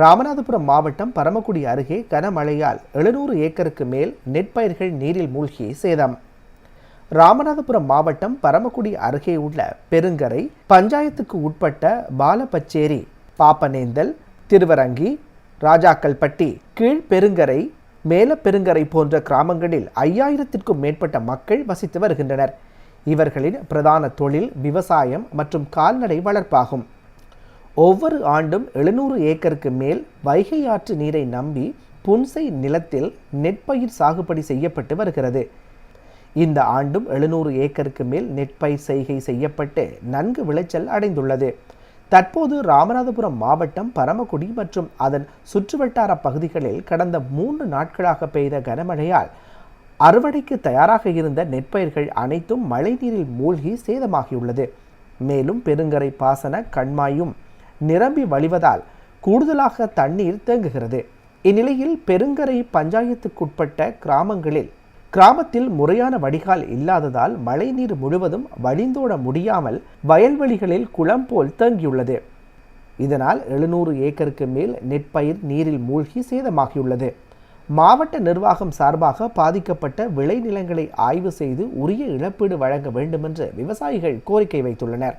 ராமநாதபுரம் மாவட்டம் பரமக்குடி அருகே கனமழையால் எழுநூறு ஏக்கருக்கு மேல் நெற்பயிர்கள் நீரில் மூழ்கி சேதம். ராமநாதபுரம் மாவட்டம் பரமக்குடி அருகே உள்ள பெருங்கரை பஞ்சாயத்துக்கு உட்பட்ட பாலப்பச்சேரி பாப்பனேந்தல் திருவரங்கி ராஜாக்கல்பட்டி கீழ் பெருங்கரை மேல பெருங்கரை போன்ற கிராமங்களில் ஐயாயிரத்திற்கும் மேற்பட்ட மக்கள் வசித்து வருகின்றனர். இவர்களின் பிரதான தொழில் விவசாயம் மற்றும் கால்நடை வளர்ப்பாகும். ஒவ்வொரு ஆண்டும் எழுநூறு ஏக்கருக்கு மேல் வைகை ஆற்று நீரை நம்பி புன்சை நிலத்தில் நெற்பயிர் சாகுபடி செய்யப்பட்டு வருகிறது. இந்த ஆண்டும் எழுநூறு ஏக்கருக்கு மேல் நெற்பயிர் செய்கை செய்யப்பட்டு நன்கு விளைச்சல் அடைந்துள்ளது. தற்போது ராமநாதபுரம் மாவட்டம் பரமக்குடி மற்றும் அதன் சுற்றுவட்டார பகுதிகளில் கடந்த மூன்று நாட்களாக பெய்த கனமழையால் அறுவடைக்கு தயாராக இருந்த நெற்பயிர்கள் அனைத்தும் மழைநீரில் மூழ்கி சேதமாகியுள்ளது. மேலும் பெருங்கரை பாசன கண்மாயும் நிரம்பி வழிவதால் கூடுதலாக தண்ணீர் தேங்குகிறது. இந்நிலையில் பெருங்கரை பஞ்சாயத்துக்குட்பட்ட கிராமங்களில் கிராமத்தில் முறையான வடிகால் இல்லாததால் மழைநீர் முழுவதும் வழிந்தோட முடியாமல் வயல்வெளிகளில் குளம் போல் தேங்கியுள்ளது. இதனால் எழுநூறு ஏக்கருக்கு மேல் நெற்பயிர் நீரில் மூழ்கி சேதமாகியுள்ளது. மாவட்ட நிர்வாகம் சார்பாக பாதிக்கப்பட்ட விளைநிலங்களை ஆய்வு செய்து உரிய இழப்பீடு வழங்க வேண்டுமென்று விவசாயிகள் கோரிக்கை வைத்துள்ளனர்.